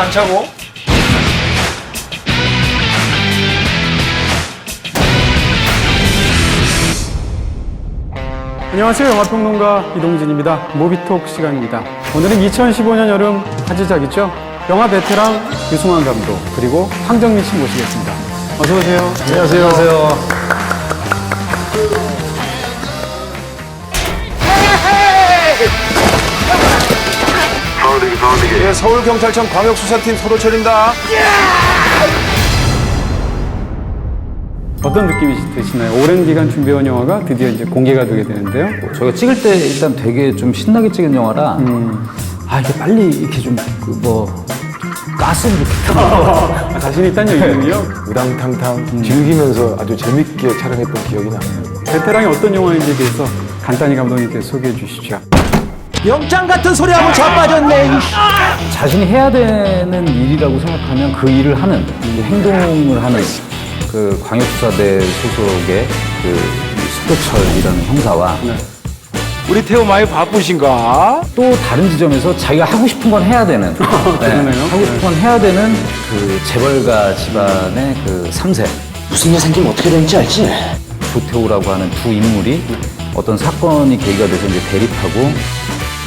안 차고? 안녕하세요. 영화평론가 이동진입니다. 모비톡 시간입니다. 오늘은 2015년 여름 화제작이죠. 영화 베테랑 유승환 감독 그리고 황정민 씨 모시겠습니다. 어서 오세요. 안녕하세요. 안녕하세요. 예, 서울경찰청 광역수사팀 서도철입니다. 어떤 느낌이 드시나요? 오랜 기간 준비해온 영화가 드디어 이제 공개가 되게 되는데요. 저희가 찍을 때 일단 되게 좀 신나게 찍은 영화라 아 이게 빨리 이렇게 좀뭐 가스를 이렇게 아, 자신 있다는 얘기군요. 우당탕탕 즐기면서 아주 재밌게 촬영했던 기억이 나네요. 베테랑이 어떤 영화인지에 대해서 간단히 감독님께서 소개해 주시죠. 영장 같은 소리 하고 자빠졌네. 자신이 해야 되는 일이라고 생각하면 그 일을 하는 그 행동을 하는 그 광역수사대 소속의 그 서도철이라는 형사와 우리 태호 많이 바쁘신가? 또 다른 지점에서 자기가 하고 싶은 건 해야 되는 네, 그러네요. 하고 싶은 건 해야 되는 그 재벌가 집안의 그 3세 무슨 일 생기면 어떻게 되는지 알지? 조태호라고 하는 두 인물이 어떤 사건이 계기가 돼서 이제 대립하고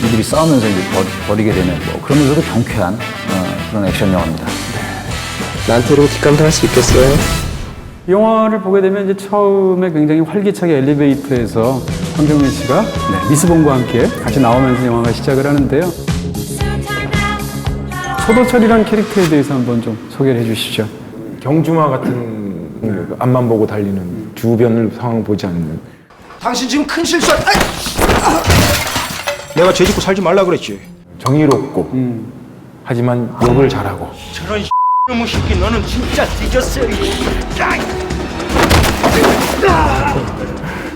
이들이 싸우면서 이제 버, 리 게 되는 뭐 그러면서도 경쾌한 어, 그런 액션 영화입니다. 나한테 이러고 뒷감당할 수 있겠어요? 이 영화를 보게 되면 이제 처음에 굉장히 활기차게 엘리베이터에서 황정민 씨가 네, 미스본과 함께 같이 나오면서 영화가 시작을 하는데요. 소도철이라는 캐릭터에 대해서 한번 좀 소개를 해주시죠. 경주마 같은 그 앞만 보고 달리는 주변을 상황 보지 않는 당신 지금 큰 실수한. 아이! 아! 내가 죄 짓고 살지 말라 그랬지. 정의롭고 하지만 욕을 잘하고 저런 놈의 새끼 너는 진짜 뒤졌어.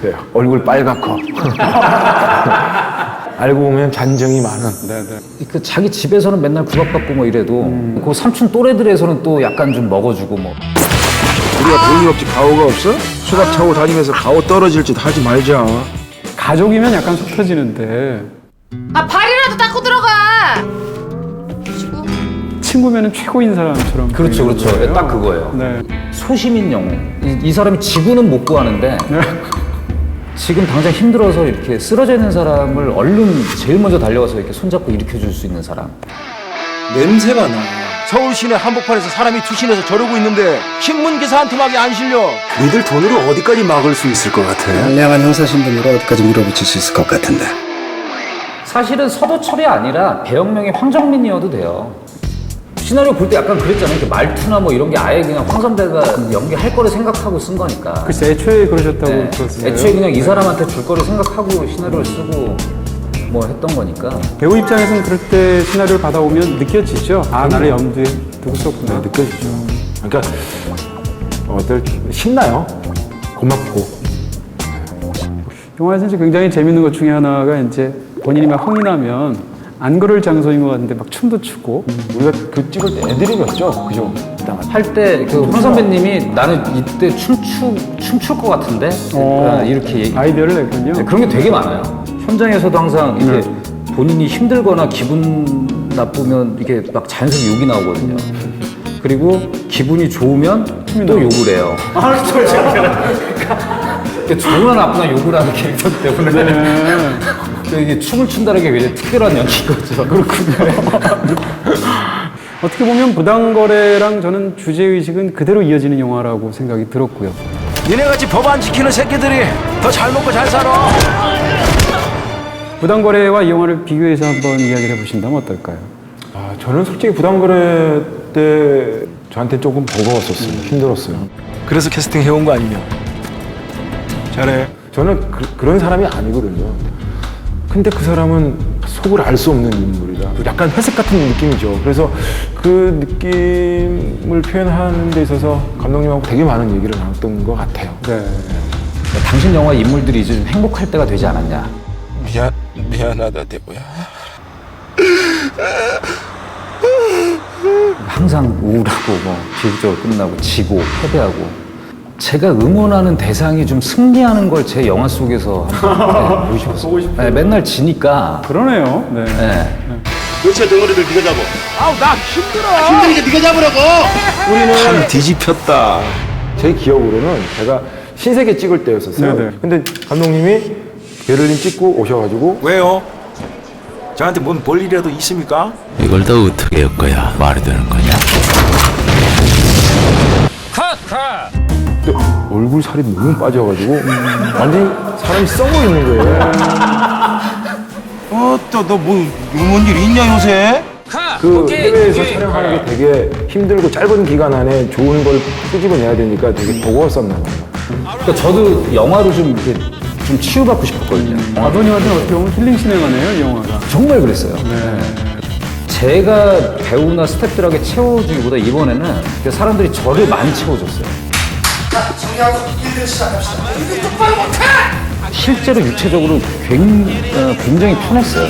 네, 얼굴 빨갛고 알고 보면 잔정이 많은 그 자기 집에서는 맨날 구박받고 뭐 이래도 그 삼촌 또래들에서는 또 약간 좀 먹어주고 뭐 우리가 돈이 없지 가오가 없어? 수갑 차고 다니면서 가오 떨어질 짓 하지 말자. 가족이면 약간 속 터지는데 아 발이라도 닦고 들어가. 그리고 친구면은 최고인 사람처럼 그렇죠 보이는 그렇죠 거예요. 딱 그거예요. 네. 소심인 영웅 이, 이 사람이 지구는 못 구하는데 지금 당장 힘들어서 이렇게 쓰러져 있는 사람을 얼른 제일 먼저 달려가서 이렇게 손잡고 일으켜 줄 수 있는 사람 냄새가 나. 서울 시내 한복판에서 사람이 투신해서 저러고 있는데 신문 기사 한 토막이 안 실려. 니들 돈으로 어디까지 막을 수 있을 것 같아? 선량한 형사 신분으로 어디까지 밀어붙일 수 있을 것 같은데 사실은 서도철이 아니라 배영명의 황정민이어도 돼요. 시나리오 볼 때 약간 그랬잖아요. 이렇게 말투나 뭐 이런 게 아예 그냥 황 선배가 연기할 거를 생각하고 쓴 거니까. 글쎄 애초에 그러셨다고 네. 들었어요. 애초에 그냥 이 사람한테 줄 거를 생각하고 시나리오를 쓰고 뭐 했던 거니까. 배우 입장에서는 그럴 때 시나리오를 받아오면 느껴지죠. 아 나를 염두에 두고 썼구나. 느껴지죠. 그러니까 어떨 신나요. 고맙고 영화에서 이제 굉장히 재밌는 것 중에 하나가 이제 본인이 막 흥이 나면 안 그럴 장소인 것 같은데 막 춤도 추고 우리가 그 찍을 때 애드립이었죠. 그죠? 할 때 그 황 선배님이 나는 이때 춤추 춤출 것 같은데 어, 이렇게 얘기, 아이디어를 냈군요. 네, 그런 게 되게 많아요. 현장에서도 항상 이렇게 본인이 힘들거나 기분 나쁘면 이게 막 자연스럽게 욕이 나오거든요. 그리고 기분이 좋으면 또 욕을 해요. 아, 그렇죠. 좋으나 나쁘나 욕을 하는 캐릭터 때문에 그 이게 춤을 춘다는 게 굉장히 특별한 연기인 거죠. 그렇군요. 어떻게 보면 부당거래랑 저는 주제의식은 그대로 이어지는 영화라고 생각이 들었고요. 니네같이 법 안 지키는 새끼들이 더 잘 먹고 잘 살아. 부당거래와 이 영화를 비교해서 한번 이야기를 해보신다면 어떨까요? 아, 저는 솔직히 부담거래 때 저한테 조금 버거웠었어요. 힘들었어요. 그래서 캐스팅 해온 거 아니냐? 잘해. 저는 그, 런 사람이 아니거든요. 근데 그 사람은 속을 알 수 없는 인물이다. 약간 회색 같은 느낌이죠. 그래서 그 느낌을 표현하는 데 있어서 감독님하고 되게 많은 얘기를 나눴던 것 같아요. 네. 당신 영화 인물들이 이제 좀 행복할 때가 되지 않았냐. 미안 미안하다 대보야. 항상 우울하고 뭐 비극적으로 끝나고 지고 패배하고 제가 응원하는 대상이 좀 승리하는 걸 제 영화 속에서 한번 네, 보고 싶었어요. 네, 맨날 지니까 그러네요. 네. 네. 그렇지 덩어리들 네가 잡아 아우 나 힘들어 힘드니까 네가 잡으라고 판 뒤집혔다. 제 기억으로는 제가 신세계 찍을 때였었어요. 네네. 근데 감독님이 베를린 찍고 오셔가지고 왜요? 저한테 뭔 볼일이라도 있습니까? 이걸 더 어떻게 엮어야 말이 되는 거냐? 근데 얼굴 살이 너무 빠져가지고 완전히 사람이 썩어 있는 거예요. 어, 또너뭐 뭔 일 있냐 요새? 그 해외에서 촬영하는 게 되게 힘들고 짧은 기간 안에 좋은 걸 끄집어내야 되니까 되게 버거웠었나 봐요. 그러니까 저도 영화로 좀 이렇게 좀 치유받고 싶었거든요. 아버님한테는 어떻게 보면 힐링 시네마네요, 이 영화가. 정말 그랬어요. 제가 배우나 스태프들에게 채워주기보다 이번에는 그 사람들이 저를 많이 채워줬어요. 실제로 육체적으로 굉- 어, 굉장히 편했어요.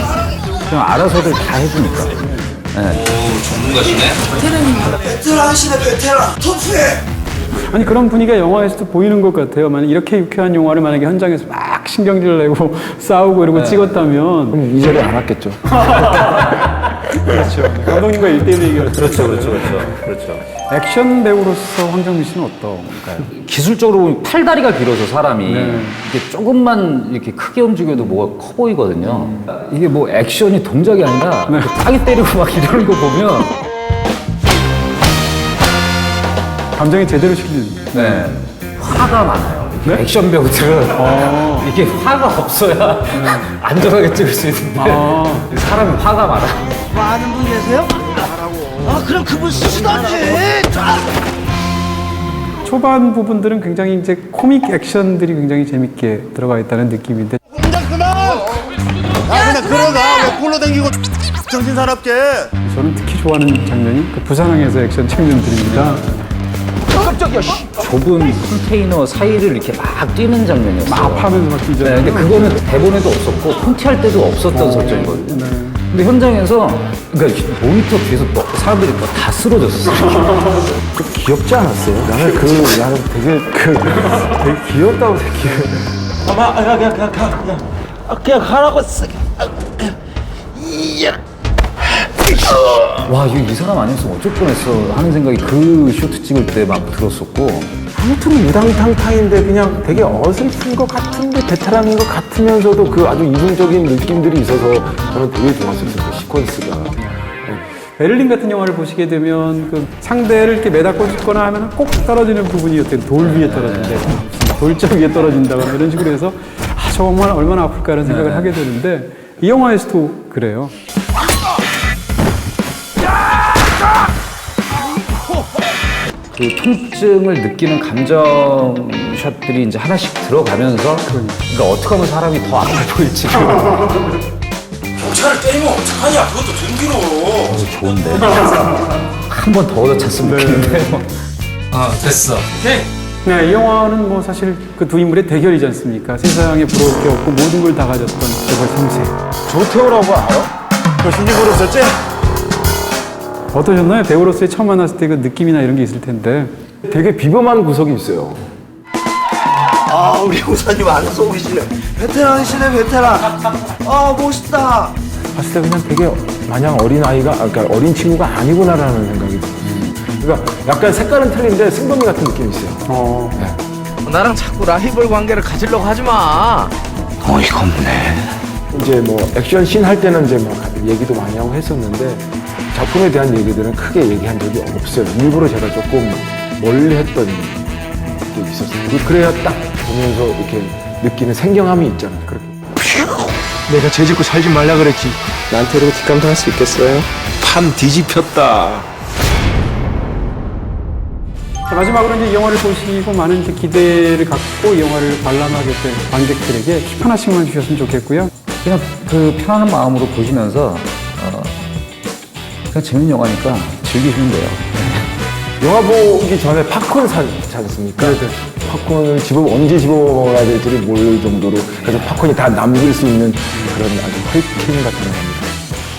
그냥 알아서들 다 해주니까. 네. 아니 그런 분위기가 영화에서도 보이는 것 같아요. 만약 이렇게 유쾌한 영화를 만약에 현장에서 막 신경질 내고 싸우고 이러고 찍었다면 그럼 이 자리에 안 왔겠죠. 그렇죠. 감독님과 일대일 얘기를 그렇죠, 그렇죠, 그렇죠. 그렇죠. 액션 배우로서 황정민 씨는 어떤가요? 기술적으로 보면 팔다리가 길어서 사람이 이게 조금만 이렇게 크게 움직여도 뭐가 커 보이거든요. 이게 뭐 액션이 동작이 아니라 이렇게 땅이 때리고 막 이러는 거 보면 감정이 제대로 실리는. 네. 화가 많아요. 액션 배우들은 이게 화가 없어야 안전하게 찍을 수 있는데 사람이 화가 많아. 초반 부분들은 굉장히 이제 코믹 액션들이 굉장히 재밌게 들어가 있다는 느낌인데. 공장 그만! 야 그냥 들어가 왜 꼴로 댕기고 정신 사납게. 저는 특히 좋아하는 장면이 그 부산항에서 액션 장면들입니다. 좁은 컨테이너 사이를 이렇게 막 뛰는 장면이었어요. 막 파면서 막 네, 뛰잖아요. 근데 그거는 대본에도 없었고 콘티할 때도 없었던 설정이거든요. 근데 현장에서 그러니까 모니터 뒤에서 또 사람들이 또 다 쓰러졌었어요. 그 귀엽지 않았어요? 나는 그 나는 되게 그 되게 귀엽다고 생각해요. 아마 아, 그냥 그냥 가 그냥 아, 그냥 가라고 쓰. 와, 이거 이 사람 아니었으면 어쩔 뻔했어 하는 생각이 그 쇼트 찍을 때 막 들었었고. 아무튼 무당탕탕인데 그냥 되게 어설픈 것 같은데 베테랑인 것 같으면서도 그 아주 이중적인 느낌들이 있어서 저는 되게 좋았었어요. 그 시퀀스가. 베를린 같은 영화를 보시게 되면 그 상대를 이렇게 매닫고 싶거나 하면 꼭 떨어지는 부분이 어떤 돌 위에 떨어진대. 돌짝 위에 떨어진다거나 이런 식으로 해서 아, 정말 얼마나 아플까라는 생각을 하게 되는데 이 영화에서도 그래요. 그 통증을 느끼는 감정샷들이 이제 하나씩 들어가면서 그러니까 어떻게 하면 사람이 더 아파 보일지 경찰을 때리면 어떡하냐? 그것도 등기로. 좋은데 한 번 더 얻어찼으면 좋겠는데 네, 이 영화는 뭐 사실 그 두 인물의 대결이지 않습니까? 세상에 부러울 게 없고 모든 걸 다 가졌던 재벌 3세. 조태호라고 알아? 너 신입으로 썼지? 어떠셨나요? 배우로서의 처음 만났을 때 그 느낌이나 이런 게 있을 텐데. 되게 비범한 구석이 있어요. 아 우리 우사님 안 속이시네 베테랑이시네 베테랑 아 멋있다 봤을 때 그냥 되게 마냥 어린 아이가, 아, 그러니까 어린 친구가 아니구나라는 생각이 들어요. 그러니까 약간 색깔은 틀린데 승범이 같은 느낌이 있어요. 나랑 자꾸 라이벌 관계를 가지려고 하지 마. 어이가 없네. 이제 뭐 액션 씬 할 때는 이제 뭐 얘기도 많이 하고 했었는데 작품에 대한 얘기들은 크게 얘기한 적이 없어요. 일부러 제가 조금 멀리 했던 게 있었어요. 그- 그래야 딱 보면서 이렇게 느끼는 생경함이 있잖아요. 그렇게. 내가 죄 짓고 살지 말라 그랬지. 나한테 이러고 뒷감당할 수 있겠어요? 판 뒤집혔다. 자, 마지막으로 이제 이 영화를 보시고 많은 이제 기대를 갖고 이 영화를 관람하게 된 관객들에게 팁 하나씩만 주셨으면 좋겠고요. 그냥 그 편안한 마음으로 보시면서 어, 그냥 재밌는 영화니까 즐기시면 돼요. 영화 보기 전에 팝콘 사 지 않습니까? 팝콘을 집어 언제 집어 먹어야 될지를 모를 정도로 그래서 팝콘이 다 남길 수 있는 그런 아주 헐킹 같은 영화입니다.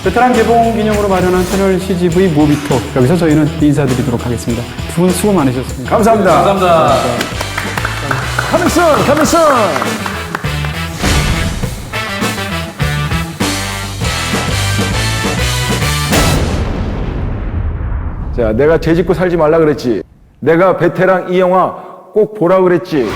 베테랑 개봉 기념으로 마련한 채널 CGV 무비톡 여기서 저희는 인사드리도록 하겠습니다. 두 분 수고 많으셨습니다. 감사합니다. 감사합니다. 카미슨, 카미슨. 내가 죄 짓고 살지 말라 그랬지. 내가 베테랑 이 영화 꼭 보라 그랬지.